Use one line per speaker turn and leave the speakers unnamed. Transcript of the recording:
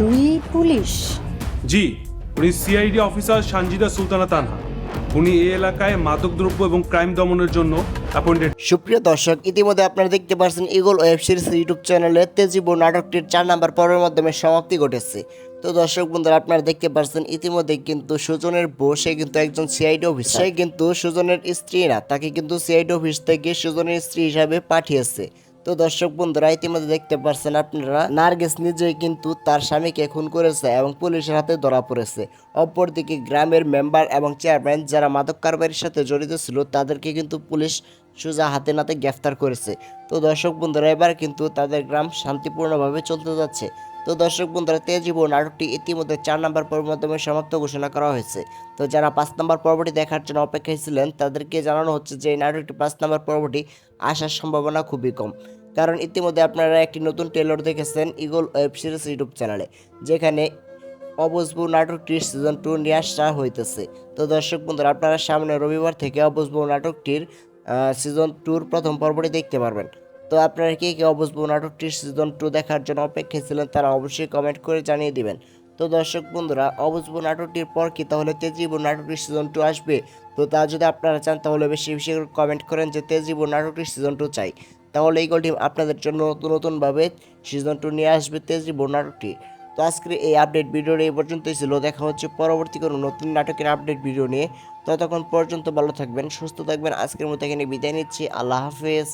দুই পুলিশ?
জি উনি সিআইডি অফিসার সানজিদা সুলতানা তানহা। উনি এই এলাকায় মাদকদ্রব্য এবং ক্রাইম দমনের জন্য অ্যাপয়েন্টেড
সুপ্রিয় দর্শক ইতিমধ্যে আপনারা দেখতে পাচ্ছেন ইগল ওয়েব সিরিজ ইউটিউব চ্যানেলে তেজিবো নাটকটির চার নাম্বার পর্বের মাধ্যমে সমাপ্তি ঘটেছে। তো দর্শক বন্ধুরা আপনারা দেখতে পাচ্ছেন ইতিমধ্যে কিন্তু সুজনের বউ সে কিন্তু একজন সিআইডি অফিস সে কিন্তু সুজনের স্ত্রী না তাকে কিন্তু সিআইডি অফিস থেকে সুজনের স্ত্রী হিসাবে পাঠিয়েছে। তো দর্শক বন্ধুরা, ইতিমধ্যে দেখতে পাচ্ছেন আপনারা, নার্গেস নিজেই কিন্তু তার স্বামীকে খুন করেছে এবং পুলিশের হাতে ধরা পড়েছে। অপরদিকে গ্রামের মেম্বার এবং চেয়ারম্যান যারা মাদক কারবারির সাথে জড়িত ছিল, তাদেরকে কিন্তু পুলিশ সোজা হাতে নাতে গ্রেফতার করেছে। তো দর্শক বন্ধুরা, এবার কিন্তু তাদের গ্রাম শান্তিপূর্ণভাবে চলতে যাচ্ছে। তো দর্শক বন্ধুরা তেজিবো নাটকটি ইতিমধ্যে চার নম্বর পর্বের মাধ্যমে সমাপ্ত ঘোষণা করা হয়েছে। তো যারা পাঁচ নম্বর পর্বটি দেখার জন্য অপেক্ষায় ছিলেন, তাদেরকে জানানো হচ্ছে যে এই নাটকটি পাঁচ নম্বর পর্বটি আসার সম্ভাবনা খুবই কম। কারণ ইতিমধ্যে আপনারা একটি নতুন ট্রেলর দেখেছেন ইগল ওয়েব সিরিজ ইউটিউব চ্যানেলে, যেখানে অবসবু নাটকটির সিজন টু নিয়ে আসা হইতেছে। তো দর্শক বন্ধুরা, আপনারা সামনে রবিবার থেকে অবসবু নাটকটির সিজন টুর প্রথম পর্বটি দেখতে পারবেন। তো আপনারা কে কে অবসবু নাটকটির সিজন টু দেখার জন্য অপেক্ষায় ছিলেন, তারা অবশ্যই কমেন্ট করে জানিয়ে দিবেন। তো দর্শক বন্ধুরা অবসবু নাটকটির পর কি তাহলে তেজিবু নাটকটির সিজন টু আসবে? তো তা যদি আপনারা চান, তাহলে বেশি বেশি কমেন্ট করেন যে তেজিবু নাটকটির সিজন টু চাই। তাহলে এই গল্পটি আপনাদের জন্য নতুন নতুনভাবে সিজন টু নিয়ে আসবে তেজিবু নাটকটি। তো আজকের এই আপডেট ভিডিওটি এই পর্যন্তই ছিল। দেখা হচ্ছে পরবর্তী কোনো নতুন নাটকের আপডেট ভিডিও নিয়ে। ততক্ষণ পর্যন্ত ভালো থাকবেন, সুস্থ থাকবেন। আজকের মতো এখানে বিদায় নিচ্ছি। আল্লাহ হাফেজ।